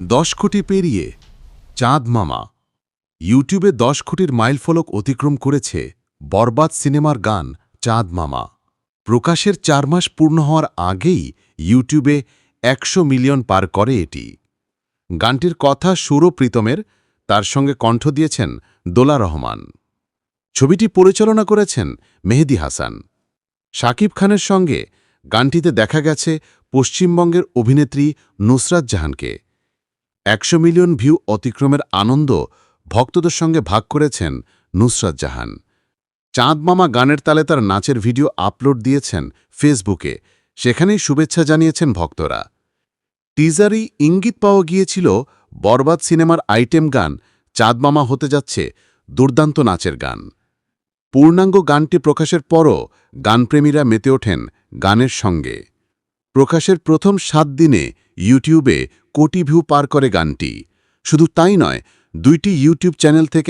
দশ কোটি পেরিয়ে চাঁদ মামা। ইউটিউবে দশ কোটির মাইলফলক অতিক্রম করেছে বরবাদ সিনেমার গান চাঁদ মামা। প্রকাশের চার মাস পূর্ণ হওয়ার আগেই ইউটিউবে একশো মিলিয়ন পার করে এটি। গানটির কথা সুর প্রীতমের, তার সঙ্গে কণ্ঠ দিয়েছেন দোলা রহমান। ছবিটি পরিচালনা করেছেন মেহেদি হাসান। শাকিব খানের সঙ্গে গানটিতে দেখা গেছে পশ্চিমবঙ্গের অভিনেত্রী নুসরাত জাহানকে। একশো মিলিয়ন ভিউ অতিক্রমের আনন্দ ভক্তদের সঙ্গে ভাগ করেছেন নুসরাত জাহান। চাঁদ মামা গানের তালে তার নাচের ভিডিও আপলোড দিয়েছেন ফেসবুকে। সেখানেই শুভেচ্ছা জানিয়েছেন ভক্তরা। টিজারই ইঙ্গিত পাওয়া গিয়েছিল বরবাদ সিনেমার আইটেম গান, চাঁদ মামা হতে যাচ্ছে দুর্দান্ত নাচের গান। পূর্ণাঙ্গ গানটি প্রকাশের পরও গানপ্রেমীরা মেতে ওঠেন গানের সঙ্গে। প্রকাশের প্রথম সাত দিনে ইউটিউবে কোটি ভিউ পার করে গানটি। শুধু তাই নয়, দুইটি ইউটিউব চ্যানেল থেকে